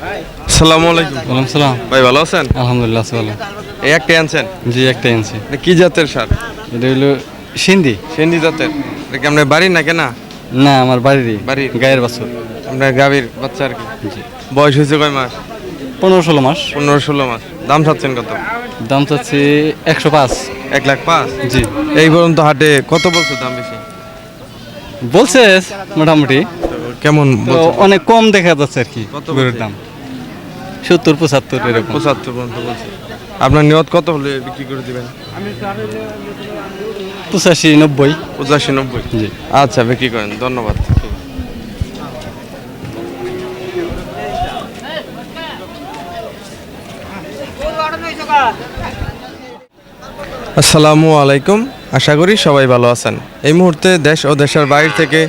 আসসালামু আলাইকুম। ওয়ালাইকুম সালাম। ভাই ভালো আছেন? আলহামদুলিল্লাহ আছি ভালো। এই একটাই আনছেন জি একটা আনছি কি জাতের সার? এটা হইল সিন্ধি। সেন্ডি জাতের। এটা কি আপনার বাড়ির না? কেনা না আমার বাড়িরই। বাড়ির? গায়ের বাছুর। আপনার গাভীর বাচ্চা আর কি? বয়স হয়েছে কয় মাস? পনেরো ষোলো মাস। পনেরো ষোলো মাস। দাম চাচ্ছেন কত? দাম চাচ্ছি একশো পাঁচ। এক লাখ পাঁচ? জি। এই পর্যন্ত হাটে কত বলছো দাম বেশি? বলছে মোটামুটি। কেমন অনেক কম দেখা যাচ্ছে আর কি কত দাম। সত্তর পঁচাত্তর এরকম। পঁচাত্তর পর্যন্ত বলছে। আপনার নিয়ত কত হলে বিক্রি করে দিবেন? পঁচাশি নব্বই। পঁচাশি নব্বই? জি। আচ্ছা বিক্রি করেন। ধন্যবাদ। আসসালামু আলাইকুম। আশা করি সবাই ভালো আছেন। এই মুহূর্তে দেশ ও দেশের বাইরে থেকে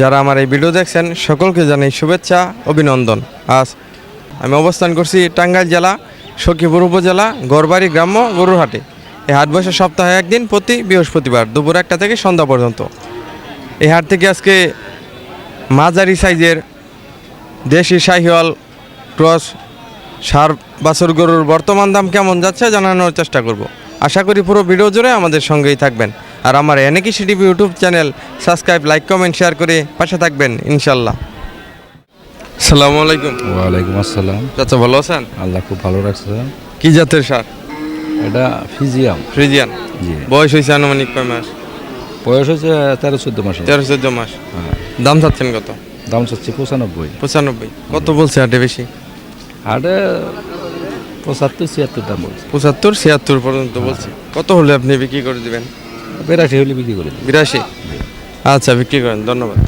যারা আমার এই ভিডিও দেখছেন সকলকে জানাই শুভেচ্ছা অভিনন্দন। আজ আমি অবস্থান করছি টাঙ্গাইল জেলা, সখীপুর উপজেলা, গড়বাড়ি গ্রাম্য গরুরহাটে। এই হাট বসে সপ্তাহে একদিন প্রতি বৃহস্পতিবার দুপুর একটা থেকে সন্ধ্যা পর্যন্ত। এই হাট থেকে আজকে মাঝারি সাইজের দেশি শাহিওয়াল ক্রস সার বাছর গরুর বর্তমান দাম কেমন যাচ্ছে জানানোর চেষ্টা করব। আশা করি পুরো ভিডিও জুড়ে আমাদের সঙ্গেই থাকবেন। আর আমার এনেকি CTV YouTube channel subscribe, like, comment, share করে পাশে থাকবেন, ইনশাল্লাহ। সালামু আলাইকুম। ওয়ালাইকুম আসসালাম। চাচা ভালো আছেন? আল্লাহ খুব ভালো রাখছে কি জাতের সার? এটা ফিজিয়াম ফ্রিজিয়ান? জি। বয়স হয়েছে আনুমানিক কয় মাস? বয়স হচ্ছে তেরো চোদ্দ মাসে তেরো চোদ্দ মাস। হ্যাঁ। দাম চাচ্ছেন কত? দাম চাচ্ছি পঁচানব্বই। পঁচানব্বই। কত বলছে হাটে বেশি? হাটে পঁচাত্তর ছিয়াত্তর দাম বলছে। পঁচাত্তর ছিয়াত্তর পর্যন্ত বলছি। কত হলে আপনি বিক্রি করে দিবেন? বেরাশি হলে বিক্রি করে বিরাশি? আচ্ছা বিক্রি করেন। ধন্যবাদ।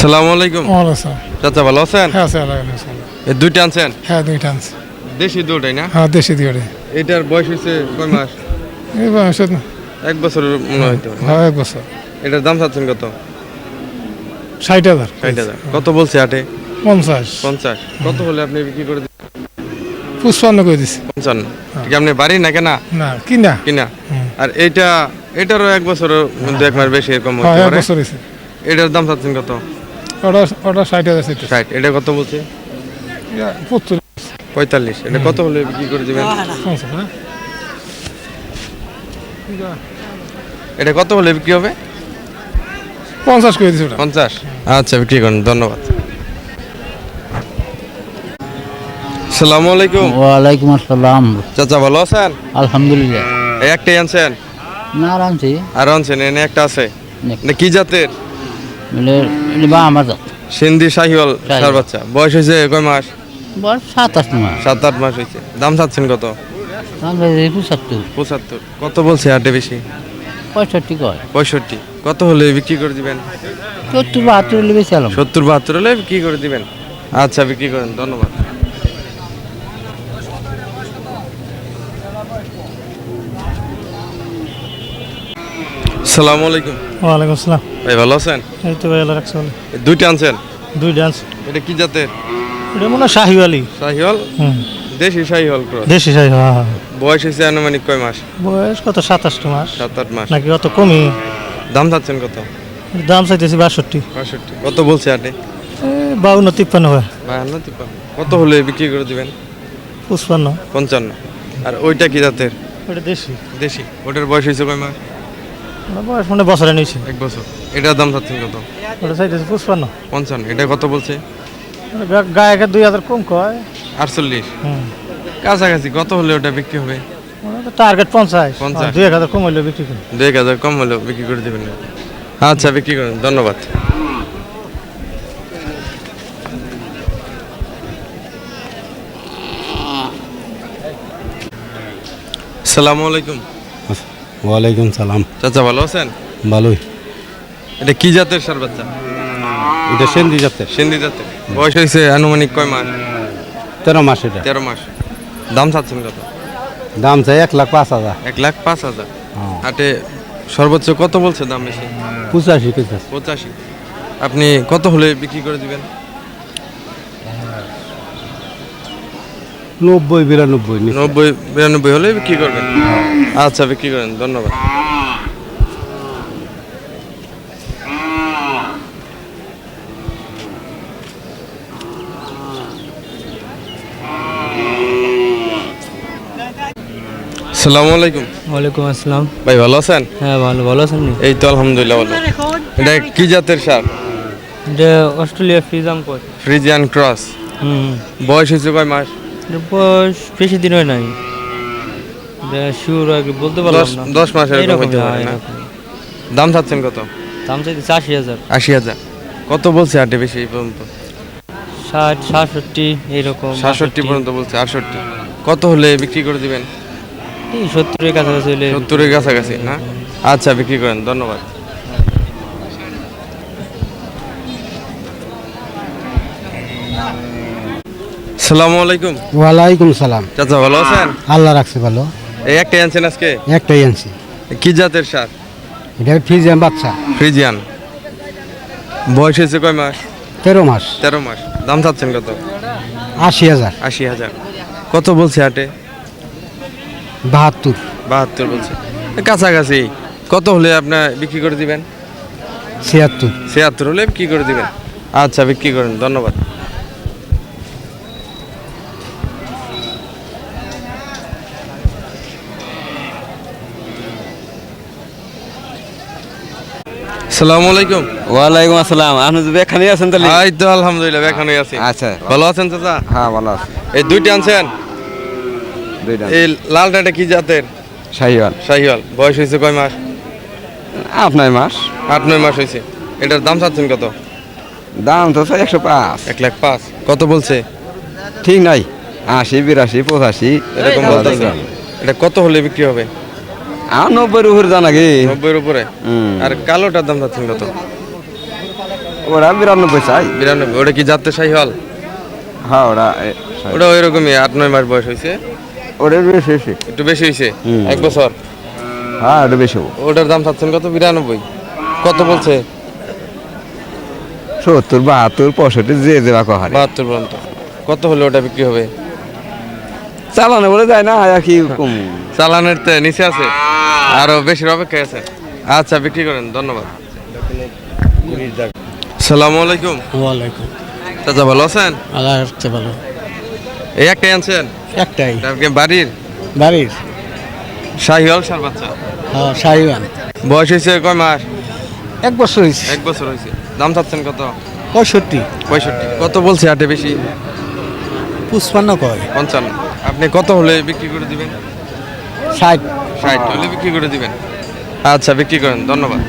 সালামু আলাইকুম। চাচা ভালো আছেন? হ্যাঁ স্যার এই দুইটা আনছেন? হ্যাঁ দুইটা আনছি। দেশি দুটাই না? হ্যাঁ দেশি দিওরে এটার বয়স হয়েছে কয় মাস? এই বয়সে এক বছর মনে হইতো হ্যাঁ এক বছর। এটার দাম চাচ্ছেন কত? ষাট হাজার। ষাট হাজার। কত বলছে হাটে? পঞ্চাশ। পঞ্চাশ। কত হলে আপনি বিক্রি করে? পুষ্পান্ন করে দিছি। পঞ্চান্ন। কি আপনি বাড়ি না কেনা? না কিনা। কিনা। আর এইটা এটারও এক বছরের মধ্যে এক মাস বেশি এরকম হ্যাঁ এক বছর হয়েছে। এটার দাম চাচ্ছেন কত? ওটা ওটা ষাট হাজার ষাট। এটা কত বলছে? পঁয়তাল্লিশ। এটা কত হলে বিক্রি করে দিবেন? হ্যাঁ। এটা কত হলে বিক্রি হবে? পঞ্চাশ করে ওটা। পঞ্চাশ। আচ্ছা বিক্রি করেন। ধন্যবাদ। সালামু আলাইকুম। ওয়ালাইকুম আসসালাম। চাচা ভালো আছেন? আলহামদুলিল্লাহ। এই একটাই আনছেন? না আরামছি আর আনছেন এনে একটা আছে। এটা কি জাতের? বা আমার সিন্ধি শাহিওয়াল। সার বাচ্চা। বয়স হয়েছে কয় মাস? বয়স সাতাশ মাস। সাত আট মাস হয়েছে। দাম চাচ্ছেন কত? আমরা পঁচাত্তর। পঁচাত্তর। কত বলছে হাটে বেশি? পঁয়ষট্টি কয়। পঁয়ষট্টি। কত হলে বিক্রি করে দিবেন? সত্তর বাহাত্তর হলে বেশি সত্তর বাহাত্তর হলে বিক্রি করে দিবেন। আচ্ছা বিক্রি করেন। ধন্যবাদ। সালামু আলাইকুম। ওয়ালাইকুম আসসালাম। ভাই ভালো আছেন? এই তো ভাই রাখছে এই দুইটা আনছেন? দুই ডান্স এটা কি জাতের? এটা মনে হয় শাহিওয়ালি শাহিওয়াল? হুম। দেশি শাহিওয়াল ক্রস। দেশি শাহি হ্যাঁ হ্যাঁ। বয়স হয়েছে আনুমানিক কয় মাস? বয়স কত? সাতাশটা মাস। সাত আট মাস। নাকি অত কমই? দাম চাচ্ছেন কত? দাম চাইতেছি বাষট্টি। পঁয়ষট্টি কত বলছে হাটে বাউন্ন তিপ্পান্ন হয় বাহান্ন তিপ্পান্ন। কত হলে বিক্রি করে দিবেন? পুষ্পান্ন পঞ্চান্ন। আর ওইটা কি জাতের? ওটা দেশি। দেশি। ওটার বয়স হয়েছে কয় মাস? বয়স মানে বছরে নিয়েছে এক বছর। এটার দাম চাচ্ছেন কত? ওটা চাইতেছি পুষ্পান্ন পঞ্চান্ন। এটা কত বলছে? গায়ে দুই হাজার কম কয়। আটচল্লিশ। কাছাকাছি কত হলে ওটা বিক্রি হবে? টার্গেট পঞ্চাশ। পঞ্চাশ। দুই এক হাজার কম হইলে বিক্রি করি দু এক হাজার কম হলেও বিক্রি করে দেবেন। আচ্ছা বিক্রি করেন। ধন্যবাদ। সালামু আলাইকুম। ওয়ালাইকুম সালাম। চাচা ভালো আছেন? ভালোই। এটা কি জাতের সার বাচ্চা? এটা সেন্দি জাতের। সিন্ধি জাতের। বয়স হয়েছে আনুমানিক কয় মাস? তেরো মাস এটা। তেরো মাস। দাম চাচ্ছেন কত? দাম চাই এক লাখ পাঁচ হাজার। এক লাখ পাঁচ হাজার। হাটে সর্বোচ্চ কত বলছে দাম বেশি? পঁচাশি পঁচাশি। আপনি কত হলে বিক্রি করে দিবেন? নব্বই বিরানব্বই নব্বই বিরানব্বই হলে বিক্রি করবেন। আচ্ছা বিক্রি করেন ধন্যবাদ। সালামু আলাইকুম। ওয়ালাইকুম আসসালাম। ভাই ভালো আছেন? হ্যাঁ ভালো ভালো আছেন নি? এই তো আলহামদুলিল্লাহ ভালো। এটা কি জাতের সার? এটা অস্ট্রেলিয়া ফ্রিজাম কোচ। Friesian cross. হুম। বয়স হয়েছে কয় মাস? বয়স বেশি দিন হয় নাই। শিওর আগে বলতে পারলাম দশ- না। দশ মাস এরকম এরকম, হইতে পারে না? দাম চাচ্ছেন কত? দাম চাইতেছে আশি হাজার। আশি হাজার। কত বলছে হাটে বেশি এই পর্যন্ত? ষাট সাতষট্টি এইরকম সাতষট্টি পর্যন্ত বলছে আটষট্টি। কত হলে বিক্রি করে দিবেন? সত্তরের কাছাকাছি হলে সত্তরের কাছাকাছি না? আচ্ছা বিক্রি করেন ধন্যবাদ। সালামু আলাইকুম। ওয়ালাইকুম সালাম। চাচা ভালো আছেন? আল্লাহ রাখছে ভালো। এই একটাই আনছেন আজকে? একটাই আনছি কি জাতের সার? এটা ফ্রিজিয়াম বাচ্চা। ফ্রিজিয়ান। বয়স হয়েছে কয় মাস? তেরো মাস। তেরো মাস। দাম চাচ্ছেন কত? আশি হাজার। আশি হাজার। কত বলছে হাটে? বাহাত্তর। বাহাত্তর বলছে। কাছাকাছি। কত হলে আপনার বিক্রি করে দিবেন? ছিয়াত্তর। ছিয়াত্তর হলে বিক্রি করে দিবেন। আচ্ছা বিক্রি করেন। ধন্যবাদ। আলাইকুম। ওয়ালাইকুম আসসালাম। আপনি এখানে আছেন তাহলে? এই তো আলহামদুলিল্লাহ এখানে আছি। আচ্ছা। ভালো আছেন চাচা? হ্যাঁ ভালো আছে। এই দুইটা আনছেন? দুইটা এই কি জাতের? শাহিওয়াল। শাহিওয়াল। বয়স হয়েছে কয় মাস? মাস। আট নয় মাস হয়েছে। এটার দাম চাচ্ছেন কত? দাম তো একশো পাঁচ। এক লাখ পাঁচ। কত বলছে? ঠিক নাই। আশি বিরাশি পঁচাশি। এরকম এটা কত হলে বিক্রি হবে? আর নব্বই উপরে জানা কি নব্বইয়ের উপরে? আর কালোটার দাম চাচ্ছেন কত? ওরা বিরানব্বই চাই। বিরানব্বই ওটা কি জাতের শাহিওয়াল হ্যাঁ ওরা ওটা ওই রকমই আট নয় মাস বয়স হয়েছে। ওটা বেশি বেশি একটু বেশি হয়েছে? এক বছর? হ্যাঁ ওটা বেশি ওটার দাম চাচ্ছেন কত? বিরানব্বই। কত বলছে? সত্তর বাহাত্তর পঁয়ষট্টি যে যে বাকো হারে। বাহাত্তর পর্যন্ত। কত হলে ওটা বিক্রি হবে? চালানো বলে যায় না আর কি কম? চালানের তে নিচে আছে। আরও বেশির অপেক্ষায় আছে। আচ্ছা বিক্রি করেন ধন্যবাদ। সালামু আলাইকুম। ওয়ালাইকুম। চাচা ভালো আছেন? আল্লাহ রাখতে ভালো। এই একটাই আনছেন? একটাই। বাড়ির? বাড়ির। শাহিওয়াল সার বাচ্চা? হ্যাঁ শাহিওয়ান বয়স হয়েছে কয় মাস? এক বছর হয়েছে। এক বছর হয়েছে। দাম চাচ্ছেন কত? পঁয়ষট্টি। পঁয়ষট্টি। কত বলছে হাটে বেশি? পুষ্পান্ন কয়। পঞ্চান্ন। আপনি কত হলে বিক্রি করে দিবেন? ষাট। ষাট হলে বিক্রি করে দিবেন? আচ্ছা বিক্রি করেন ধন্যবাদ।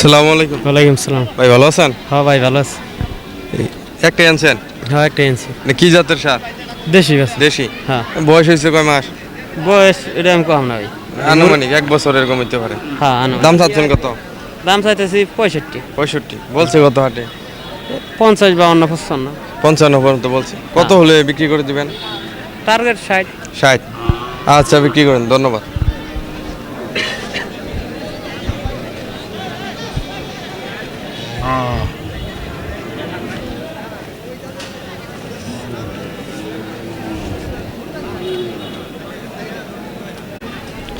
সালামু আলাইকুম ওয়ালাইকুম সালাম। ভাই ভালো আছেন? হ্যাঁ ভাই ভালো আছে। এই একটাই আনছেন হ্যাঁ একটাই আনছি মানে কি জাতের সার? দেশি গাছ। দেশি? হ্যাঁ। বয়স হয়েছে কয় মাস? বয়স এটা আমি কম না ভাই। আনুমানিক এক বছর এরকম হইতে পারে। হ্যাঁ দাম চাচ্ছেন কত? দাম চাইতেছি পঁয়ষট্টি। পঁয়ষট্টি। বলছে কত হাটে? পঞ্চাশ বাউন্ন পঞ্চান্ন পঞ্চান্ন পর্যন্ত বলছে। কত হলে বিক্রি করে দিবেন? টার্গেট ষাট। ষাট। আচ্ছা বিক্রি করেন। ধন্যবাদ।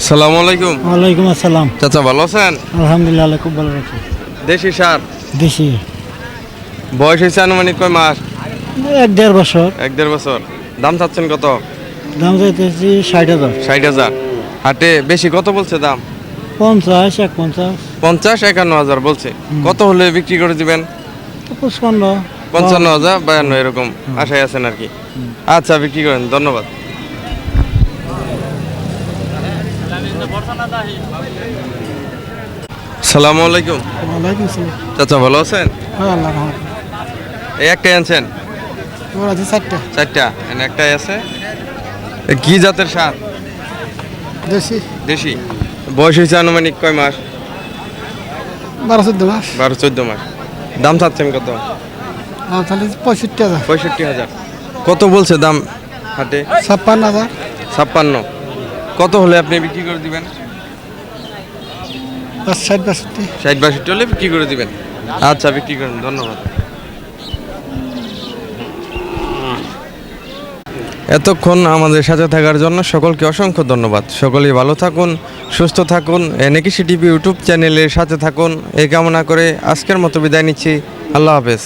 সালামু আলাইকুম। ওয়ালাইকুম আসসালাম। চাচা ভালো আছেন? আলহামদুলিল্লাহ খুব ভালো রাখছি দেশি সার? দেশি। বয়স হয়েছে আনুমানিক কয় মাস? এক দেড় বছর। এক দেড় বছর। দাম চাচ্ছেন কত? দাম চাইতেছি ষাট হাজার। ষাট হাজার। হাটে বেশি কত বলছে দাম? পঞ্চাশ এক পঞ্চাশ। পঞ্চাশ একান্ন হাজার বলছে। কত হলে বিক্রি করে দিবেন? পঁচপান্ন। পঞ্চান্ন হাজার বায়ান্ন এরকম আশায় আছেন আর কি। আচ্ছা বিক্রি করেন ধন্যবাদ। সালামু আলাইকুম। চাচা ভালো আছেন? হ্যাঁ এই একটাই আনছেন? চারটা। একটাই আছে? কি জাতের সার? দেশি। দেশি। বয়স হয়েছে আনুমানিক কয় মাস? বারো চোদ্দ মাস। বারো চোদ্দ মাস। দাম চাচ্ছেন কত? দাম পঁয়ষট্টি হাজার। পঁয়ষট্টি হাজার। কত বলছে দাম হাটে? ছাপ্পান্ন হাজার। ছাপ্পান্ন। কত হলে আপনি বিক্রি করে দিবেন? ষাট বাষট্টি। ষাট বাষট্টি হলে বিক্রি করে দিবেন। আচ্ছা বিক্রি করেন ধন্যবাদ। এতক্ষণ আমাদের সাথে থাকার জন্য সকলকে অসংখ্য ধন্যবাদ। সকলেই ভালো থাকুন সুস্থ থাকুন এনেকিসি টিভি ইউটিউব চ্যানেলের সাথে থাকুন। এই কামনা করে আজকের মতো বিদায় নিচ্ছি। আল্লাহ হাফেজ।